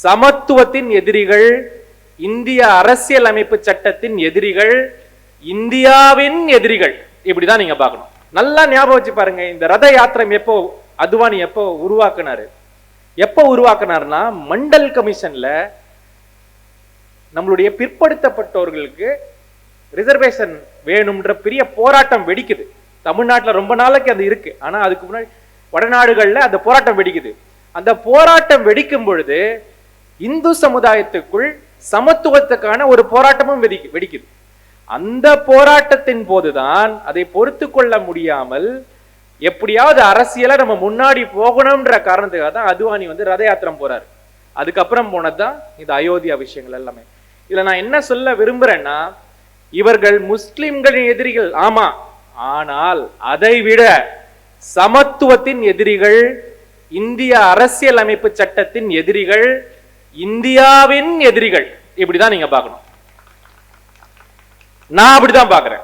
சமத்துவத்தின் எதிரிகள் இந்திய அரசியல் அமைப்பு சட்டத்தின் எதிரிகள் இந்தியாவின் எதிரிகள். இப்படிதான் நீங்க பார்க்கணும். நல்லா ஞாபகம் வச்சு பாருங்க இந்த ரத யாத்திரம் எப்போ அதுவானி எப்போ உருவாக்குனாரு? எப்போ உருவாக்குனாருன்னா மண்டல் கமிஷன்ல நம்மளுடைய பிற்படுத்தப்பட்டவர்களுக்கு ரிசர்வேஷன் வேணும்ன்ற பெரிய போராட்டம் வெடிக்குது. தமிழ்நாட்டுல ரொம்ப நாளைக்கு அது இருக்கு. ஆனா அதுக்கு முன்னாடி வடநாடுகளில் அந்த போராட்டம் வெடிக்குது. அந்த போராட்டம் வெடிக்கும் பொழுது இந்து சமுதாயத்துக்குள் சமத்துவத்துக்கான ஒரு போராட்டமும் வெடிக்கு வெடிக்குது. அந்த போராட்டத்தின் போதுதான் அதை பொறுத்து கொள்ள முடியாமல் எப்படியாவது அரசியலை நம்ம முன்னாடி போகணும்ன்ற காரணத்துக்காக தான் அத்வானி வந்து ரத யாத்திரம் போறாரு. அதுக்கப்புறம் போனதுதான் இந்த அயோத்தியா விஷயங்கள் எல்லாமே. இதுல நான் என்ன சொல்ல விரும்புறேன்னா இவர்கள் முஸ்லிம்களின் எதிரிகள் ஆமா ஆனால் அதை விட சமத்துவத்தின் எதிரிகள் இந்திய அரசியல் அமைப்பு சட்டத்தின் எதிரிகள் இந்தியாவின் எதிரிகள். இப்படிதான் நீங்க பார்க்கணும். நான் அப்படிதான் பார்க்கிறேன்.